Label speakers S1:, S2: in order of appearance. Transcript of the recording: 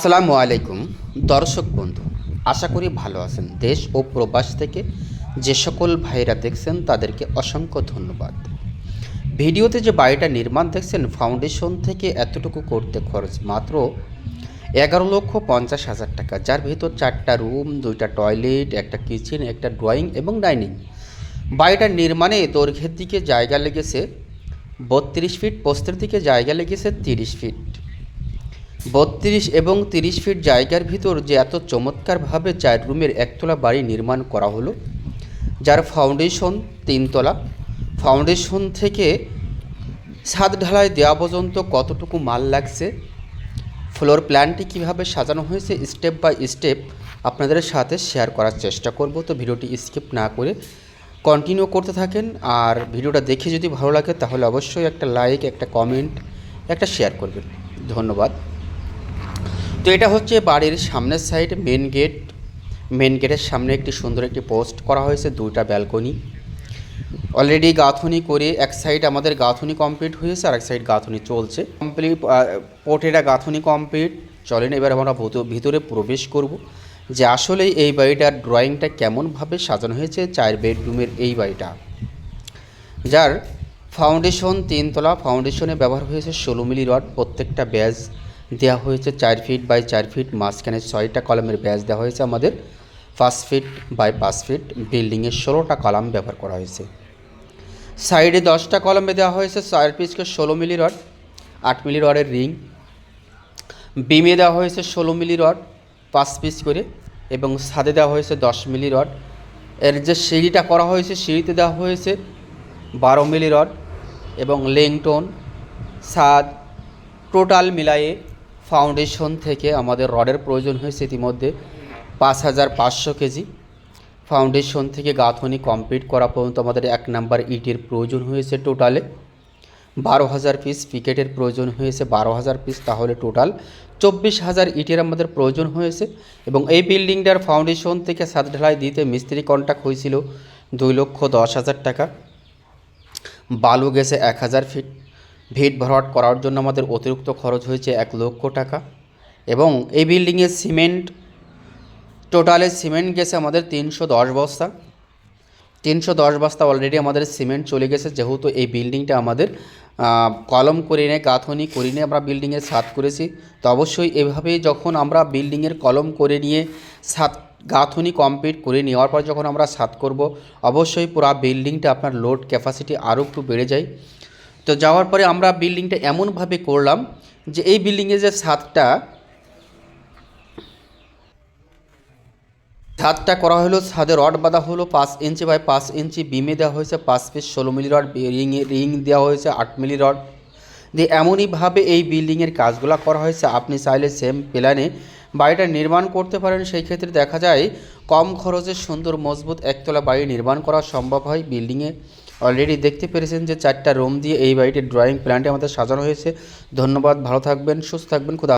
S1: আসসালামু আলাইকুম, দর্শক বন্ধু, আশা করি ভালো আছেন। দেশ ও প্রবাস থেকে যে সকল ভাইরা দেখছেন, তাদেরকে অসংখ্য ধন্যবাদ। ভিডিওতে যে বাড়িটা নির্মাণ দেখছেন ফাউন্ডেশন থেকে এতটুকু করতে খরচ মাত্র এগারো লক্ষ পঞ্চাশ হাজার টাকা। যার ভিতর চারটা রুম দুইটা টয়লেট একটা কিচেন একটা ড্রয়িং এবং ডাইনিং বাড়িটার নির্মাণে দৈর্ঘ্যের দিকে জায়গা লেগেছে বত্রিশ ফিট পোস্তের দিকে জায়গা লেগেছে তিরিশ ফিট বত্রিশ এবং তিরিশ ফিট জায়গার ভিতর যে এত চমৎকারভাবে চার রুমের একতলা বাড়ি নির্মাণ করা হলো, যার ফাউন্ডেশন তিনতলা। ফাউন্ডেশন থেকে ছাদ ঢালাই দেওয়া পর্যন্ত কতটুকু মাল লাগছে ফ্লোর প্ল্যানটি কীভাবে সাজানো হয়েছে স্টেপ বাই স্টেপ আপনাদের সাথে শেয়ার করার চেষ্টা করব। তো ভিডিওটি স্কিপ না করে কন্টিনিউ করতে থাকেন। আর ভিডিওটা দেখে যদি ভালো লাগে, তাহলে অবশ্যই একটা লাইক একটা কমেন্ট একটা শেয়ার করবেন। ধন্যবাদ। তো এটা হচ্ছে বাড়ির সামনের সাইড মেন গেট মেন গেটের সামনে একটি সুন্দর একটি পোস্ট করা হয়েছে, দুইটা ব্যালকনি অলরেডি গাঁথুনি করে এক সাইড আমাদের গাঁথুনি কমপ্লিট হয়েছে, আর এক সাইড গাঁথুনি চলছে। কমপ্লিট পোটেরা গাঁথুনি কমপ্লিট চলেন এবার আমরা ভূত- ভিতরে প্রবেশ করব। যে আসলে এই বাড়িটার ড্রয়িংটা কেমনভাবে সাজানো হয়েছে, চার বেডরুমের এই বাড়িটা। যার ফাউন্ডেশন তিনতলা ফাউন্ডেশনে ব্যবহার হয়েছে ষোলো মিলি রড প্রত্যেকটা ব্যাজ দেওয়া হয়েছে চার ফিট বাই চার ফিট মাঝখানে ছয়টা কলমের ব্যাজ দেওয়া হয়েছে আমাদের। পাঁচ ফিট বাই পাঁচ ফিট বিল্ডিংয়ে ষোলোটা কলাম ব্যবহার করা হয়েছে। সাইডে দশটা কলমে দেওয়া হয়েছে চার পিসকে ষোলো মিলি রড আট মিলি রডের রিং বিমে দেওয়া হয়েছে ষোলো মিলি রড পাঁচ পিস করে। এবং ছাদে দেওয়া হয়েছে দশ মিলি রড এর যে সিঁড়িটা করা হয়েছে, সিঁড়িতে দেওয়া হয়েছে বারো মিলি রড এবং লেংটন, ছাদ টোটাল মিলায়ে ফাউন্ডেশন থেকে আমাদের রডের প্রয়োজন হয়েছে ইতিমধ্যে পাঁচ হাজার পাঁচশো কেজি। ফাউন্ডেশন থেকে গাঁথনি কমপ্লিট করা পর্যন্ত আমাদের এক নাম্বার ইটের প্রয়োজন হয়েছে টোটালে। বারো হাজার পিস পিকেটের প্রয়োজন হয়েছে বারো হাজার পিস তাহলে টোটাল চব্বিশ হাজার ইটের আমাদের প্রয়োজন হয়েছে এবং এই বিল্ডিংটার ফাউন্ডেশন থেকে সাত ঢালাই দিতে মিস্ত্রি কন্ট্যাক্ট হয়েছিল দুই লক্ষ দশ হাজার টাকা। বালু গেছে এক হাজার ফিট ভিট ভরাট করার জন্য আমাদের অতিরিক্ত খরচ হয়েছে এক লক্ষ টাকা এবং এই বিল্ডিংয়ে সিমেন্ট, টোটালে সিমেন্ট গেছে আমাদের তিনশো দশ বস্তা। তিনশো দশ বস্তা অলরেডি আমাদের সিমেন্ট চলে গেছে। যেহেতু এই বিল্ডিংটা আমাদের কলম করে নিয়ে গাঁথনি করে নিয়ে আমরা বিল্ডিংয়ের ছাদ করেছি, তো অবশ্যই এভাবেই যখন আমরা বিল্ডিংয়ের কলম করে নিয়ে ছাদ, গাঁথনি কমপ্লিট করে নেওয়ার পর যখন আমরা ছাদ করব, অবশ্যই পুরা বিল্ডিংটা আপনার লোড ক্যাপাসিটি আরও একটু বেড়ে যায়। তো যাওয়ার পরে আমরা বিল্ডিংটা এমনভাবে করলাম যে এই বিল্ডিংয়ে যে ছাদটা ছাদটা করা হলো, ছাদে রড বাঁধা হলো, পাঁচ ইঞ্চি বাই পাঁচ ইঞ্চি বিমে দেওয়া হয়েছে, পাঁচ পিস ষোলো মিলি রড, রিং রিং দেওয়া হয়েছে, আট মিলি রড। দিয়ে এমনইভাবে এই বিল্ডিংয়ের কাজগুলো করা হয়েছে, আপনি চাইলে সেম প্ল্যানে বাড়িটা নির্মাণ করতে পারেন, সেই ক্ষেত্রে দেখা যায় কম খরচে সুন্দর মজবুত একতলা বাড়ি নির্মাণ করা সম্ভব হয় বিল্ডিংয়ে অলরেডি দেখতে পেরেছেন যে চারটা রুম দিয়ে এই বাড়িটির ড্রয়িং প্ল্যানটি আমাদের সাজানো হয়েছে। ধন্যবাদ, ভালো থাকবেন, সুস্থ থাকবেন, খুদা